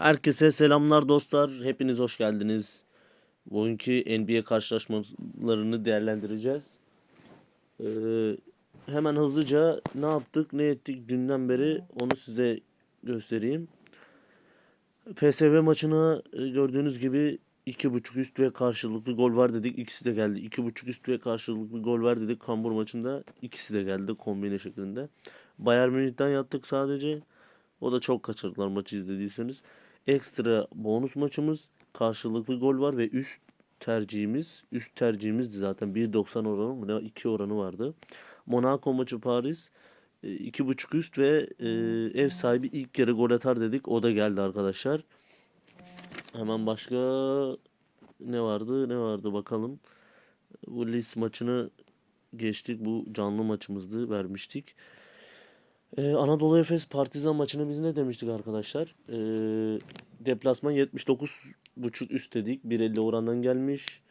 Herkese selamlar dostlar. Hepiniz hoş geldiniz. Bugünkü NBA karşılaşmalarını değerlendireceğiz. Ee, hemen hızlıca ne yaptık, ne ettik dünden beri onu size göstereyim. PSV maçına e, gördüğünüz gibi 2.5 üst ve karşılıklı gol var dedik. İkisi de geldi. 2.5 üst ve karşılıklı gol var dedik. Kambur maçında ikisi de geldi kombine şeklinde. Bayern Münih'ten yattık sadece. O da çok kaçırdılar maçı izlediyseniz. Ekstra bonus maçımız karşılıklı gol var ve üst tercihimiz üst tercihimizdi zaten 1.90 oranı mı ne 2 oranı vardı. Monaco maçı Paris e, 2.5 üst ve e, ev sahibi ilk kere gol atar dedik. O da geldi arkadaşlar. Hemen başka ne vardı ne vardı bakalım. Bu Lis maçını geçtik. Bu canlı maçımızdı vermiştik. Ee, Anadolu Efes Partizan maçını biz ne demiştik arkadaşlar? Ee, deplasman 79.5 üst dedik. 1.50 orandan gelmiş.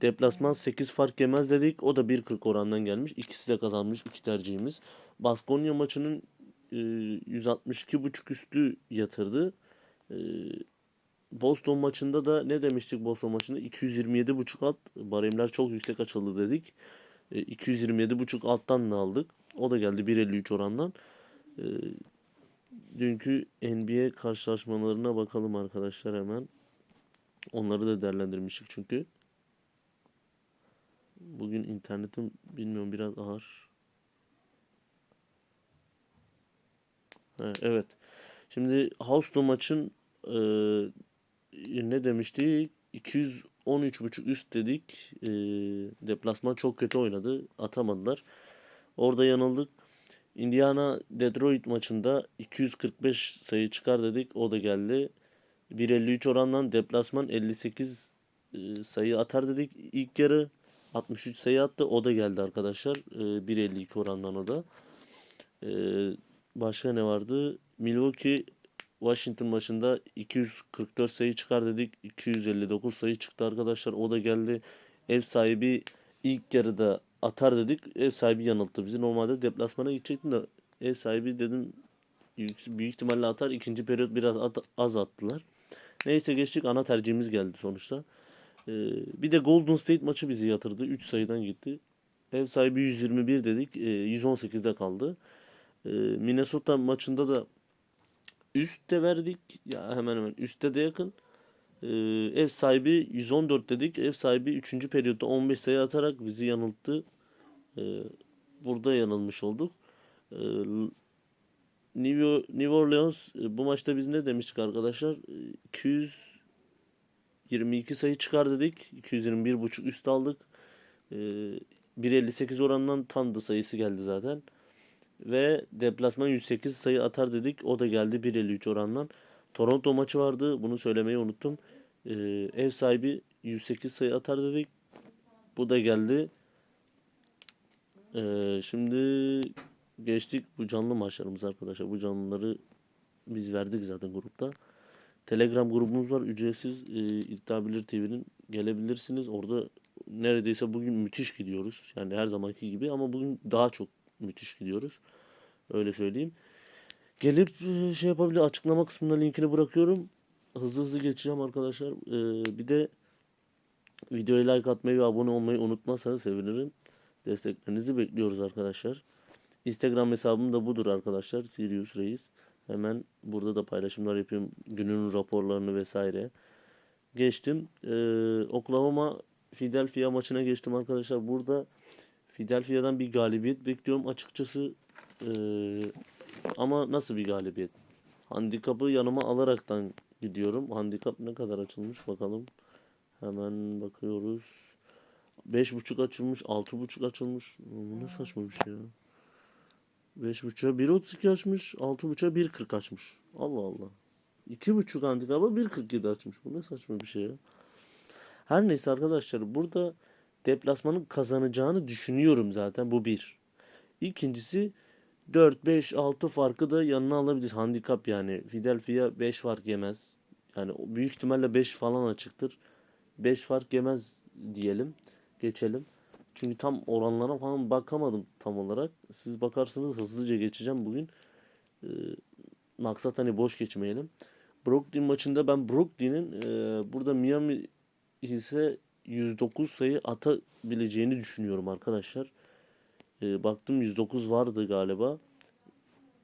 Deplasman 8 fark yemez dedik. O da 1.40 orandan gelmiş. İkisi de kazanmış. iki tercihimiz. Baskonya maçının e, 162.5 üstü yatırdı. E, Boston maçında da ne demiştik Boston maçında? 227.5 alt. Baremler çok yüksek açıldı dedik. E, 227.5 alttan da aldık. O da geldi 1.53 orandan. E, dünkü NBA karşılaşmalarına bakalım arkadaşlar hemen. Onları da değerlendirmiştik çünkü. Bugün internetim bilmiyorum biraz ağır. Evet. Şimdi Houston maçın e, ne demiştik? 213.5 üst dedik. E, deplasman çok kötü oynadı. Atamadılar. Orada yanıldık. Indiana Detroit maçında 245 sayı çıkar dedik. O da geldi. 1.53 orandan deplasman 58 e, sayı atar dedik. İlk yarı 63 sayı attı. O da geldi arkadaşlar. E, 1.52 orandan o da. E, başka ne vardı? Milwaukee Washington maçında 244 sayı çıkar dedik. 259 sayı çıktı arkadaşlar. O da geldi. Ev sahibi ilk yarıda atar dedik. Ev sahibi yanılttı bizi. Normalde deplasmana gidecektim de ev sahibi dedim büyük, ihtimalle atar. İkinci periyot biraz at- az attılar. Neyse geçtik. Ana tercihimiz geldi sonuçta. Ee, bir de Golden State maçı bizi yatırdı. 3 sayıdan gitti. Ev sahibi 121 dedik. Ee, 118'de kaldı. Ee, Minnesota maçında da üstte verdik. Ya hemen hemen üstte de yakın. Ee, ev sahibi 114 dedik. Ev sahibi 3. periyotta 15 sayı atarak bizi yanılttı. Ee, burada yanılmış olduk. Ee, New, Orleans e, bu maçta biz ne demiştik arkadaşlar? Ee, 222 sayı çıkar dedik. 221.5 üst aldık. Ee, 1.58 oranından tam da sayısı geldi zaten. Ve deplasman 108 sayı atar dedik. O da geldi 1.53 orandan. Toronto maçı vardı. Bunu söylemeyi unuttum. Ee, ev sahibi 108 sayı atar dedik. Bu da geldi. Ee, şimdi geçtik bu canlı maçlarımız arkadaşlar. Bu canlıları biz verdik zaten grupta. Telegram grubumuz var ücretsiz. Ee, İddia TV'nin gelebilirsiniz. Orada neredeyse bugün müthiş gidiyoruz. Yani her zamanki gibi ama bugün daha çok müthiş gidiyoruz. Öyle söyleyeyim. Gelip e, şey yapabilir açıklama kısmına linkini bırakıyorum. Hızlı hızlı geçeceğim arkadaşlar. Ee, bir de videoya like atmayı ve abone olmayı unutmazsanız sevinirim. Desteklerinizi bekliyoruz arkadaşlar. Instagram hesabım da budur arkadaşlar. Sirius Reis. Hemen burada da paylaşımlar yapıyorum. Günün raporlarını vesaire. Geçtim. Ee, Oklahoma Philadelphia maçına geçtim arkadaşlar. Burada Philadelphia'dan bir galibiyet bekliyorum açıkçası. Ee, ama nasıl bir galibiyet? Handikapı yanıma alaraktan gidiyorum. Handikap ne kadar açılmış bakalım. Hemen bakıyoruz. 5.5 açılmış, 6.5 açılmış. Bu ne saçma bir şey ya. 5.5'a 1.32 açmış, 6.5'a 1.40 açmış. Allah Allah. 2.5 handikapa 1.47 açmış. Bu ne saçma bir şey ya. Her neyse arkadaşlar burada deplasmanın kazanacağını düşünüyorum zaten. Bu bir. İkincisi 4, 5, 6 farkı da yanına alabilir. Handikap yani. Philadelphia 5 fark yemez. Yani büyük ihtimalle 5 falan açıktır. 5 fark yemez diyelim. Geçelim. Çünkü tam oranlara falan bakamadım tam olarak. Siz bakarsanız hızlıca geçeceğim bugün. Ee, maksat hani boş geçmeyelim. Brooklyn maçında ben Brooklyn'in e, burada Miami ise 109 sayı atabileceğini düşünüyorum arkadaşlar. E, baktım 109 vardı galiba.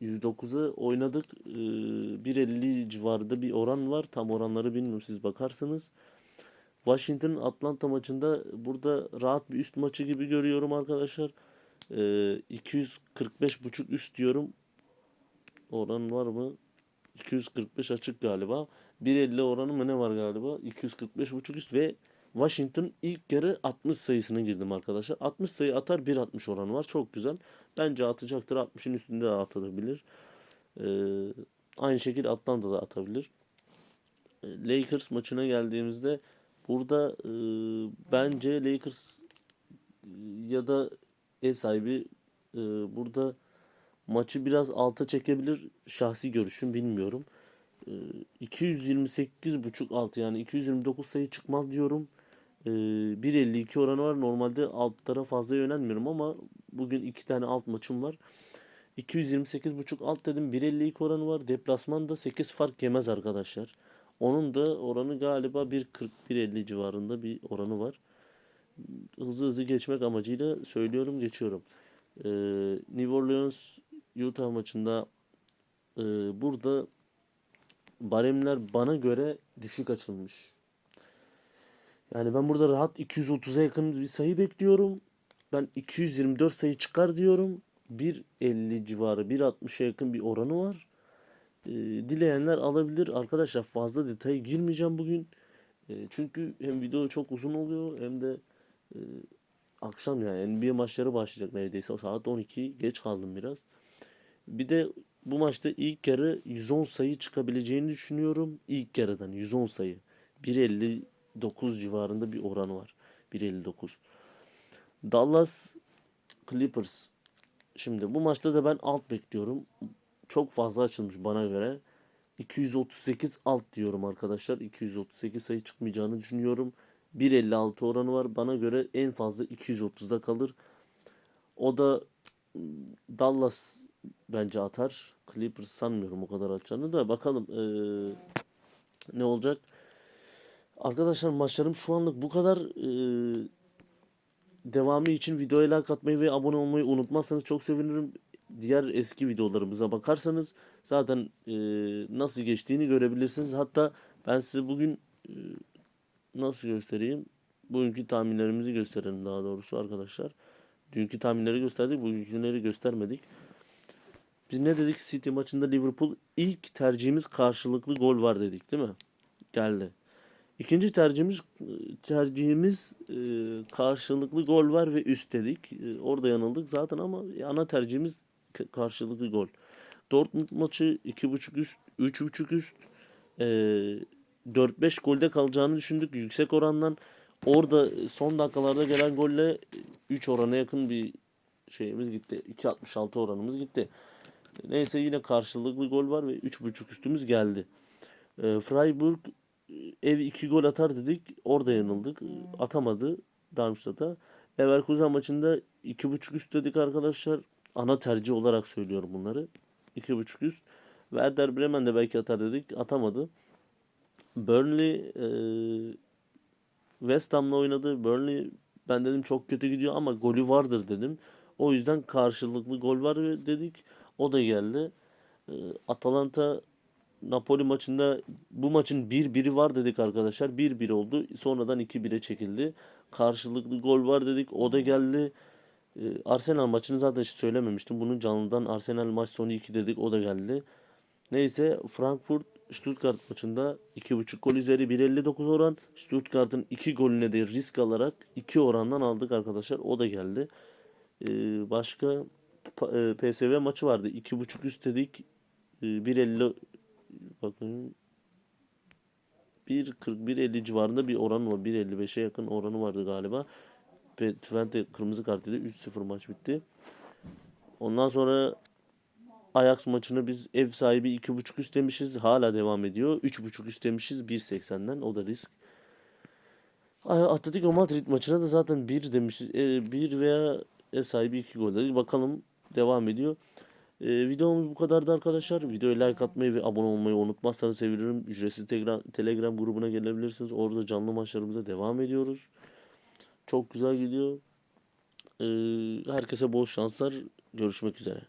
109'u oynadık. E, 1.50 civarında bir oran var. Tam oranları bilmiyorum siz bakarsınız. Washington Atlanta maçında burada rahat bir üst maçı gibi görüyorum arkadaşlar. E, 245.5 üst diyorum. Oran var mı? 245 açık galiba. 1.50 oranı mı ne var galiba? 245.5 üst ve Washington ilk yarı 60 sayısına girdim arkadaşlar. 60 sayı atar 1.60 oranı var. Çok güzel. Bence atacaktır. 60'ın üstünde de atabilir. Ee, aynı şekilde Atlanta da atabilir. Ee, Lakers maçına geldiğimizde burada e, bence Lakers e, ya da ev sahibi e, burada maçı biraz alta çekebilir. Şahsi görüşüm bilmiyorum. Ee, 228.5 alt yani 229 sayı çıkmaz diyorum. Ee, 1.52 oranı var. Normalde altlara fazla yönelmiyorum ama bugün iki tane alt maçım var. 228.5 alt dedim. 1.52 oranı var. Deplasmanda 8 fark yemez arkadaşlar. Onun da oranı galiba 1.40-1.50 civarında bir oranı var. Hızlı hızlı geçmek amacıyla söylüyorum geçiyorum. Ee, New Orleans Utah maçında e, burada baremler bana göre düşük açılmış. Yani ben burada rahat 230'a yakın bir sayı bekliyorum. Ben 224 sayı çıkar diyorum. 1.50 civarı 1.60'a yakın bir oranı var. Ee, dileyenler alabilir. Arkadaşlar fazla detaya girmeyeceğim bugün. Ee, çünkü hem video çok uzun oluyor hem de e, akşam yani NBA maçları başlayacak neredeyse. Saat 12 geç kaldım biraz. Bir de bu maçta ilk yarı 110 sayı çıkabileceğini düşünüyorum. İlk yarıdan 110 sayı. 1.59 civarında bir oranı var. 1.59. Dallas Clippers. Şimdi bu maçta da ben alt bekliyorum. Çok fazla açılmış bana göre. 238 alt diyorum arkadaşlar. 238 sayı çıkmayacağını düşünüyorum. 1.56 oranı var. Bana göre en fazla 230'da kalır. O da Dallas bence atar. Clippers sanmıyorum o kadar atacağını da. Bakalım eee, ne olacak. Arkadaşlar maçlarım şu anlık bu kadar. Eee, devamı için videoya like atmayı ve abone olmayı unutmazsanız çok sevinirim. Diğer eski videolarımıza bakarsanız zaten eee, nasıl geçtiğini görebilirsiniz. Hatta ben size bugün eee, nasıl göstereyim? Bugünkü tahminlerimizi gösterelim daha doğrusu arkadaşlar. Dünkü tahminleri gösterdik, bugünküleri göstermedik. Biz ne dedik City maçında Liverpool ilk tercihimiz karşılıklı gol var dedik değil mi? Geldi. İkinci tercihimiz tercihimiz e, karşılıklı gol var ve üst dedik. E, orada yanıldık zaten ama ana tercihimiz karşılıklı gol. Dortmund maçı 2.5 üst, 3.5 üst. E, 4-5 golde kalacağını düşündük yüksek orandan. Orada son dakikalarda gelen golle 3 orana yakın bir şeyimiz gitti. 2.66 oranımız gitti. Neyse yine karşılıklı gol var ve 3.5 üstümüz geldi. E, Freiburg e, ev 2 gol atar dedik. Orada yanıldık. E, Atamadı Darmstadt'a. Leverkusen maçında 2.5 üst dedik arkadaşlar. Ana tercih olarak söylüyorum bunları. 2.5 üst. Werder Bremen de belki atar dedik. Atamadı. Burnley e, West Ham'la oynadı. Burnley ben dedim çok kötü gidiyor ama golü vardır dedim. O yüzden karşılıklı gol var dedik. O da geldi. E, Atalanta Napoli maçında bu maçın 1-1'i var dedik arkadaşlar. 1-1 oldu. Sonradan 2-1'e çekildi. Karşılıklı gol var dedik. O da geldi. Ee, Arsenal maçını zaten hiç söylememiştim. Bunu canlıdan Arsenal maç sonu 2 dedik. O da geldi. Neyse Frankfurt Stuttgart maçında 2.5 gol üzeri 1.59 oran. Stuttgart'ın 2 golüne de risk alarak 2 orandan aldık arkadaşlar. O da geldi. Ee, başka pa- e, PSV maçı vardı. 2.5 üst dedik. Ee, 1.50 bakın 1.40-1.50 civarında bir oran var. 1.55'e yakın oranı vardı galiba. Ve Twente kırmızı kart yedi. 3-0 maç bitti. Ondan sonra Ajax maçını biz ev sahibi 2.5 üst demişiz. Hala devam ediyor. 3.5 üst demişiz 1.80'den. O da risk. Atletico Madrid maçına da zaten 1 demişiz. 1 veya ev sahibi 2 gol dedik. Bakalım devam ediyor. Ee, videomuz bu kadardı arkadaşlar. Videoya like atmayı ve abone olmayı unutmazsanız sevinirim. Ücretsiz Telegram, Telegram grubuna gelebilirsiniz. Orada canlı maçlarımıza devam ediyoruz. Çok güzel gidiyor. Ee, herkese bol şanslar. Görüşmek üzere.